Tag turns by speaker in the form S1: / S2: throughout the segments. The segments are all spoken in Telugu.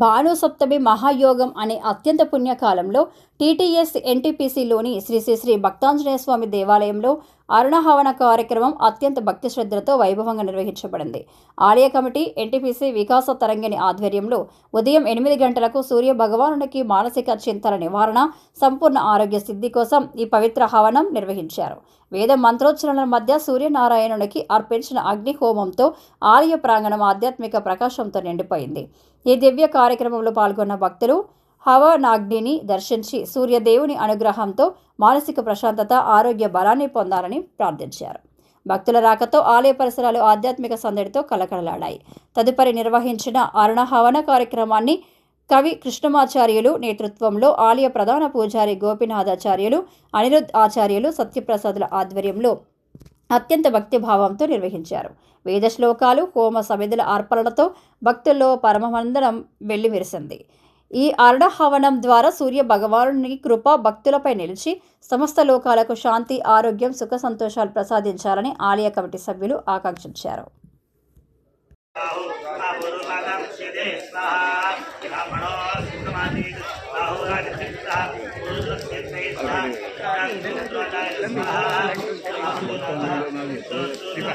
S1: భాను సప్తమి మహాయోగం అనే అత్యంత పుణ్యకాలంలో టీటీఎస్ ఎన్టీపీసీలోని శ్రీ శ్రీ శ్రీ భక్తాంజనేయ స్వామి దేవాలయంలో అరుణహవన కార్యక్రమం అత్యంత భక్తి శ్రద్ధలతో వైభవంగా నిర్వహించబడింది. ఆలయ కమిటీ ఎన్టీపీసీ వికాస తరంగిణి ఆధ్వర్యంలో ఉదయం ఎనిమిది గంటలకు సూర్య భగవానుడికి మానసిక చింతల నివారణ సంపూర్ణ ఆరోగ్య సిద్ధి కోసం ఈ పవిత్ర హవనం నిర్వహించారు. వేద మంత్రోచ్చరణల మధ్య సూర్యనారాయణునికి అర్పించిన అగ్ని హోమంతో ఆలయ ప్రాంగణం ఆధ్యాత్మిక ప్రకాశంతో నిండిపోయింది. ఈ దివ్య కార్యక్రమంలో పాల్గొన్న భక్తులు హవనాగ్నిని దర్శించి సూర్యదేవుని అనుగ్రహంతో మానసిక ప్రశాంతత ఆరోగ్య బలాన్ని పొందాలని ప్రార్థించారు. భక్తుల రాకతో ఆలయ పరిసరాలు ఆధ్యాత్మిక సందడితో కలకలలాడాయి తదుపరి నిర్వహించిన అరుణ హవన కార్యక్రమాన్ని కవి కృష్ణమాచార్యులు నేతృత్వంలో ఆలయ ప్రధాన పూజారి గోపినాథాచార్యులు అనిరుద్ ఆచార్యులు సత్యప్రసాదుల ఆధ్వర్యంలో అత్యంత భక్తిభావంతో నిర్వహించారు వేద శ్లోకాలు హోమ సమిధుల అర్పణలతో భక్తుల్లో పరమమందరం వెల్లివిరిసింది ఈ అర్ణహవనం ద్వారా సూర్య భగవానుని కృప భక్తులపై నిలిచి సమస్త లోకాలకు శాంతి ఆరోగ్యం సుఖ సంతోషాలు ప్రసాదించాలని ఆలయ కమిటీ సభ్యులు ఆకాంక్షించారు
S2: नाही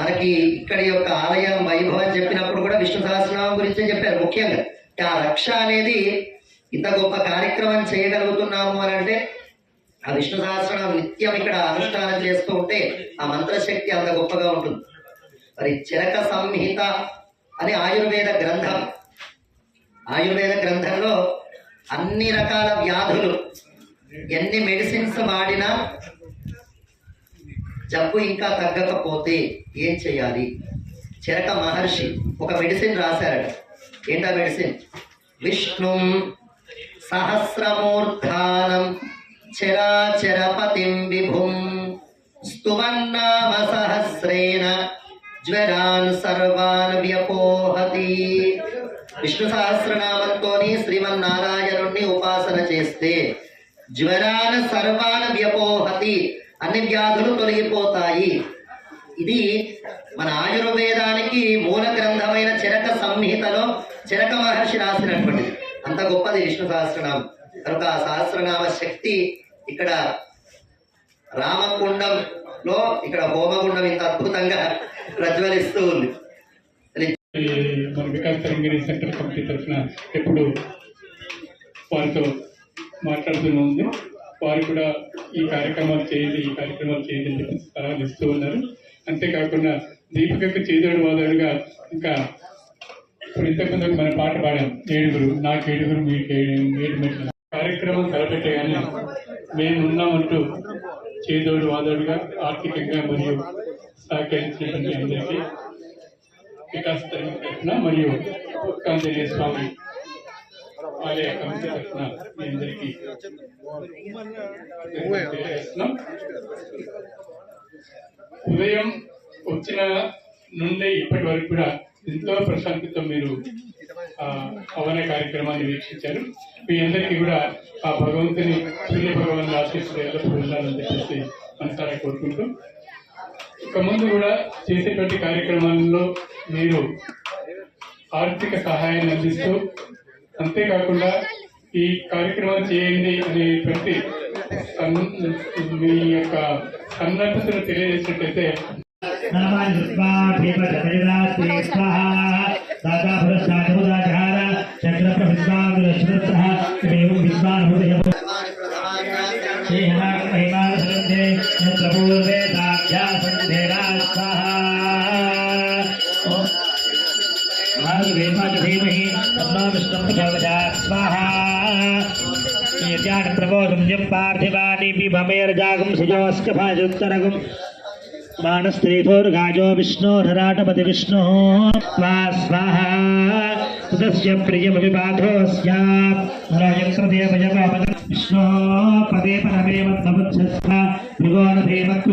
S2: మనకి ఇక్కడి యొక్క ఆలయం వైభవం చెప్పినప్పుడు కూడా విష్ణు సహస్రనామం గురించే చెప్పారు ముఖ్యంగా. ఆ రక్ష అనేది ఇంత గొప్ప కార్యక్రమం చేయగలుగుతున్నాము అని అంటే ఆ విష్ణు సహస్రనామం నిత్యం ఇక్కడ అనుష్ఠానం చేస్తూ ఉంటే ఆ మంత్రశక్తి అంత గొప్పగా ఉంటుంది. మరి చిరక సంహిత అనే ఆయుర్వేద గ్రంథం. ఆయుర్వేద గ్రంథంలో అన్ని రకాల వ్యాధులు ఎన్ని మెడిసిన్స్ వాడినా జబ్బు ఇంకా తగ్గకపోతే ఏం చేయాలి? చెరక మహర్షి ఒక మెడిసిన్ రాశారట. ఏంటా మెడిసిన్ విష్ణు సహస్రమూర్ధానం చరాచరపతిం విభుం స్తువన్నామ సహస్రేణ జ్వరాన్ సర్వాన్ వ్యపోహతి. విష్ణు సహస్రనామంతోని శ్రీమన్నారాయణుణ్ణి ఉపాసన చేస్తే జ్వరాన సర్వాన వ్యపోహతి అన్ని వ్యాధులు తొలగిపోతాయి. ఇది మన ఆయుర్వేదానికి మూల గ్రంథమైన చరక సంహితలో చరక మహర్షి రాసినటువంటిది. అంత గొప్పది విష్ణు సహస్రనామం. కనుక ఆ సహస్రనామ శక్తి ఇక్కడ రామకుండంలో ఇక్కడ హోమగుండం ఇంత అద్భుతంగా ప్రజ్వలిస్తూ ఉంది.
S3: మన వికాస్ తెలంగాణ సెంట్రల్ కమిటీ తరఫున ఎప్పుడు వారితో మాట్లాడుతూనే ఉంది వారు కూడా ఈ కార్యక్రమాలు చేయండి ఈ కార్యక్రమాలు చేయండి అని చెప్పి సలహాలు ఇస్తూ ఉన్నారు. అంతేకాకుండా దీపికకు చేదోడు వాదోడుగా ఇంకా ఇప్పుడు ఇంతకుముందు మన పాట పాడాం. ఏడుగురు నాకు ఏడుగురు మీకు ఏడు ఏడు కార్యక్రమం తలపెట్టగానే మేము ఉన్నామంటూ చేదోడు వాదోడుగా ఆర్థికంగా మరియు సహకరించినటువంటి అందరికీ వికాస్ మరియు కాంజనేయ స్వామి ఆలయ కమిటీ తరఫున మీ అందరికీ. ఉదయం వచ్చిన నుండి ఇప్పటి వరకు కూడా ఎంతో ప్రశాంతితో మీరు ఆ హవన కార్యక్రమాన్ని వీక్షించారు. మీ అందరికీ కూడా ఆ భగవంతుని సూర్య భగవాన్ ఆశీస్సులు ఎల్లప్పుడూ ఉండాలని చెప్పేసి మనసారా కోరుకుంటూ. ఇక ముందు కూడా చేసేటువంటి కార్యక్రమాల్లో మీరు ఆర్థిక సహాయాన్ని అందిస్తూ అంతేకాకుండా ఈ కార్యక్రమాలు చేయండి అనేటువంటి సన్- మీ యొక్క సన్నద్ధతను తెలియజేసినట్లయితే
S4: నామాని కృత్వా యుజ్యం పార్థివానిపి భమేర్జాగం సుజోస్కఫాజుత్తరగం మానస్త్రీభోర్గాజో విష్ణోరాటపతి విష్ణు స్వాహ ప్రియమిబాధో విష్ణో పదే పరమేవ ప్రభుత్వ భృగోణ భీమత్వ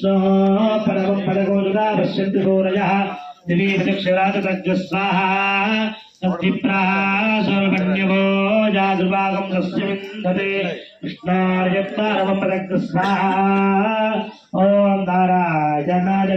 S4: विष्णो परमं पदगोजुगा पश्यन्ति सूरयः दिवी चक्षुराजतज्जस्वाहा तद्विप्राः सर्वण्यवो जागृभागं तस्य विन्दते विष्णोर्यत्तारवं पदग्स्वाहा ॐ नारायणाय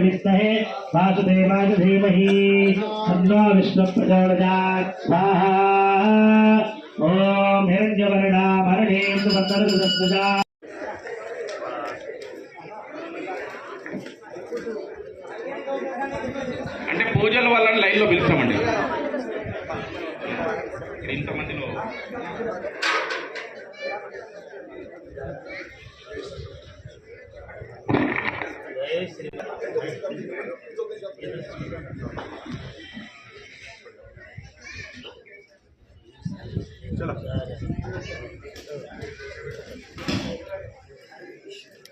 S5: అంటే పూజల వల్ల లైన్లో పిలుస్తామండి. ఇక్కడ ఇంతమందిలో.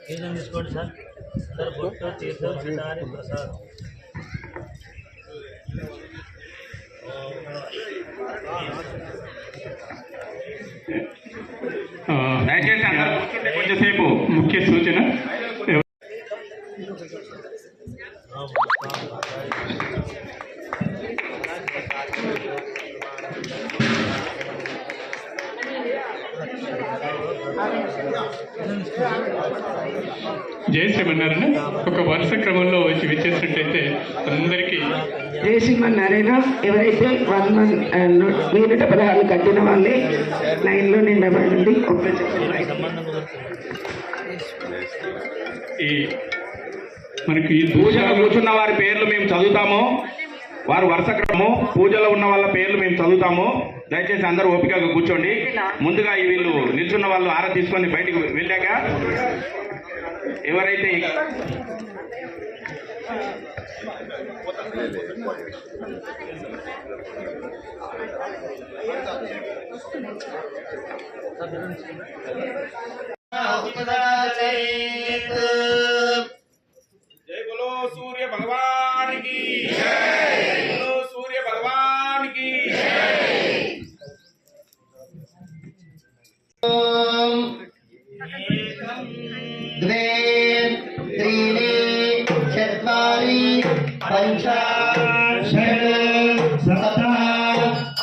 S4: తీర్థం తీసుకోండి సార్? సార్ బొట్టు తీర్థం ప్రసాదం.
S5: దయచేసి అందరూ కొంచెంసేపు
S3: ముఖ్య సూచన. జయశ్రీమన్నారాయణ ఒక వరుస క్రమంలో వచ్చి విచ్చేసినట్టయితే అందరికీ
S6: జయసింహన్నారాయణ ఎవరైతే వన్ మంత్ వెయ్యి పదహారు కట్టిన వాళ్ళే లైన్లో నిలబడండి. ఒక్క
S3: ఈ మనకి ఈ
S5: పూజలో కూర్చున్న వారి పేర్లు మేము చదువుతాము. వారు వరుస క్రమము పూజలో ఉన్న వాళ్ళ పేర్లు మేము చదువుతాము. దయచేసి అందరూ ఓపికగా కూర్చోండి. ముందుగా ఈ వీళ్ళు నిల్చున్న వాళ్ళు ఆర తీసుకొని బయటికి వెళ్ళాక ఎవరైతే జై బోలో సూర్య
S2: భగవాన్కి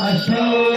S2: أشهد